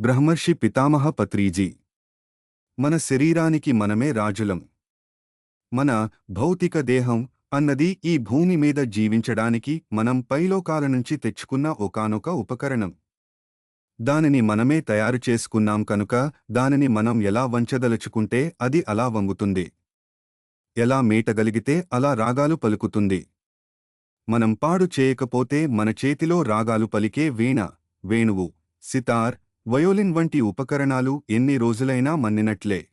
బ్రహ్మర్షి పితామహ పత్రీజీ. మన శరీరానికి మనమే రాజులం. మన భౌతిక దేహం అన్నది ఈ భూమి మీద జీవించడానికి మనం పైలోకాల నుంచి తెచ్చుకున్న ఒకానొక ఉపకరణం. దానిని మనమే తయారు చేసుకున్నాం కనుక దానిని మనం ఎలా వంచదలుచుకుంటే అది అలా వంగుతుంది. ఎలా మీటగలిగితే అలా రాగాలు పలుకుతుంది. మనం పాడు చేయకపోతే మన చేతిలో రాగాలు పలికే వీణ వేణువు సితార్ వయోలిన్ వంటి ఉపకరణాలు ఎన్ని రోజులైనా మన్నినట్లే.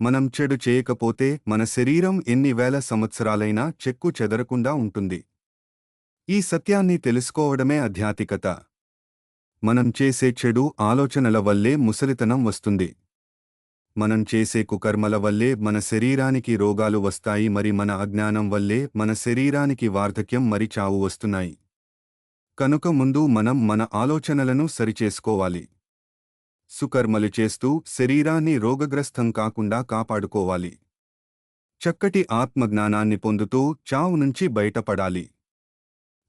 మనం చెడు చేయకపోతే మన శరీరం ఎన్ని వేల సంవత్సరాలైనా చెక్కు చెదరకుండా ఉంటుంది. ఈ సత్యాన్ని తెలుసుకోవడమే ఆధ్యాత్మికత. మనం చేసే చెడు ఆలోచనల వల్లే ముసలితనం వస్తుంది. మనం చేసే కుకర్మల వల్లే మన శరీరానికి రోగాలు వస్తాయి మరి మన అజ్ఞానం వల్లే మన శరీరానికి వార్ధక్యం మరి చావు వస్తున్నాయి. కనుక ముందు మనం మన ఆలోచనలను సరిచేసుకోవాలి. సుకర్మలు చేస్తూ శరీరాన్ని రోగగ్రస్తం కాకుండా కాపాడుకోవాలి. చక్కటి ఆత్మజ్ఞానాన్ని పొందుతూ చావు నుంచి బయటపడాలి.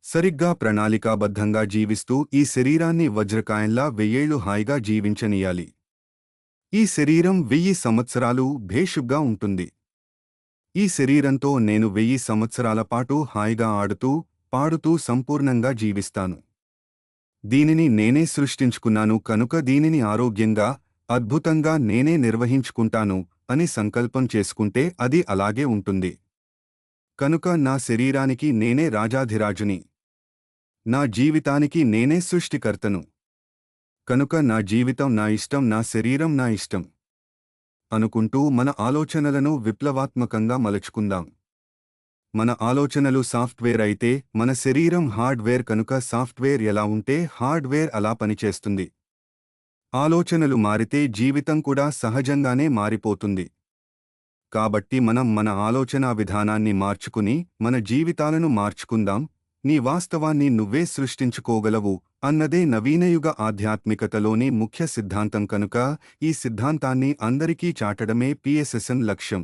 సరిగ్గా ప్రణాళికాబద్ధంగా జీవిస్తూ ఈ శరీరాన్ని వజ్రకాయంలా వెయ్యేళ్ళు హాయిగా జీవించనీయాలి. ఈ శరీరం వెయ్యి సంవత్సరాలు భేషుగ్గా ఉంటుంది. ఈ శరీరంతో నేను వెయ్యి సంవత్సరాల పాటు హాయిగా ఆడుతూ పాడుతూ సంపూర్ణంగా జీవిస్తాను. దీనిని నేనే సృష్టించుకున్నాను కనుక దీనిని ఆరోగ్యంగా అద్భుతంగా నేనే నిర్వహించుకుంటాను అని సంకల్పం చేసుకుంటే అది అలాగే ఉంటుంది. కనుక నా శరీరానికి నేనే రాజాధిరాజుని. నా జీవితానికి నేనే సృష్టికర్తను. కనుక నా జీవితం నా ఇష్టం నా శరీరం నా ఇష్టం. అనుకుంటూ మన ఆలోచనలను విప్లవాత్మకంగా మలుచుకుందాం. మన ఆలోచనలు సాఫ్ట్వేర్ అయితే మన శరీరం హార్డ్వేర్ కనుక సాఫ్ట్వేర్ ఎలా ఉంటే హార్డ్వేర్ అలా పనిచేస్తుంది. ఆలోచనలు మారితే జీవితం కూడా సహజంగానే మారిపోతుంది. కాబట్టి మనం మన ఆలోచనా విధానాన్ని మార్చుకుని మన జీవితాలను మార్చుకుందాం నీ వాస్తవాన్ని నువ్వే సృష్టించుకోగలవు అన్నదే నవీనయుగ ఆధ్యాత్మికతలోని ముఖ్య సిద్ధాంతం కనుక ఈ సిద్ధాంతాన్ని అందరికీ చాటడమే పిఎస్ఎస్ఎన్ లక్ష్యం.